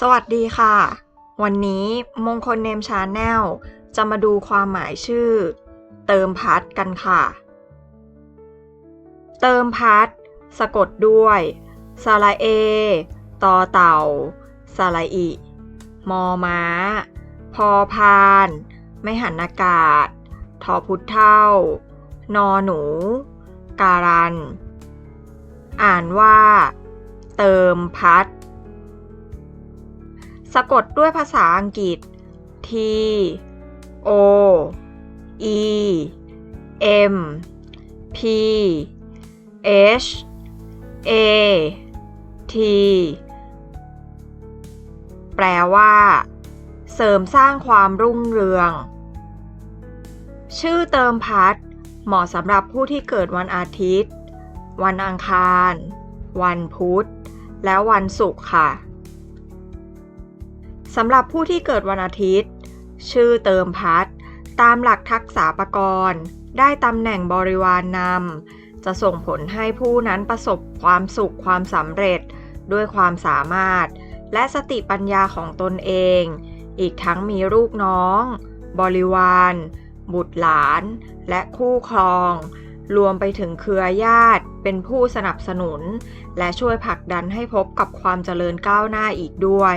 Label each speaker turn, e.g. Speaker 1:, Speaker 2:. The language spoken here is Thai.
Speaker 1: สวัสดีค่ะ วันนี้มงคลเนมชาแนลจะมาดูความหมายชื่อ เติมพัดกันค่ะ เติมพัดสะกดด้วยสระเอตอเต่าสระอิ มอม้า พอพาน ไม่หันอากาศ ทอพุทธเท่า นอหนู การัน อ่านว่า เติมพัด สะกดด้วยภาษาอังกฤษ T O E M P H A T แปลว่า เสริมสร้างความรุ่งเรือง ชื่อเติมพัดเหมาะสำหรับผู้ที่เกิดวันอาทิตย์ วันอังคาร วันพุธ และวันศุกร์ค่ะ สำหรับผู้ที่เกิดวันอาทิตย์ ชื่อเติมพัดตามหลักทักษะประกรณ์ ได้ตำแหน่งบริวารนำจะส่งผลให้ผู้นั้นประสบความสุขความสำเร็จ ด้วยความสามารถ และสติปัญญาของตนเอง อีกทั้งมีลูกน้อง บริวาร บุตรหลาน และคู่ครอง รวมไปถึงเครือญาติเป็นผู้สนับสนุน และช่วยผลักดันให้พบกับความเจริญก้าวหน้าอีกด้วย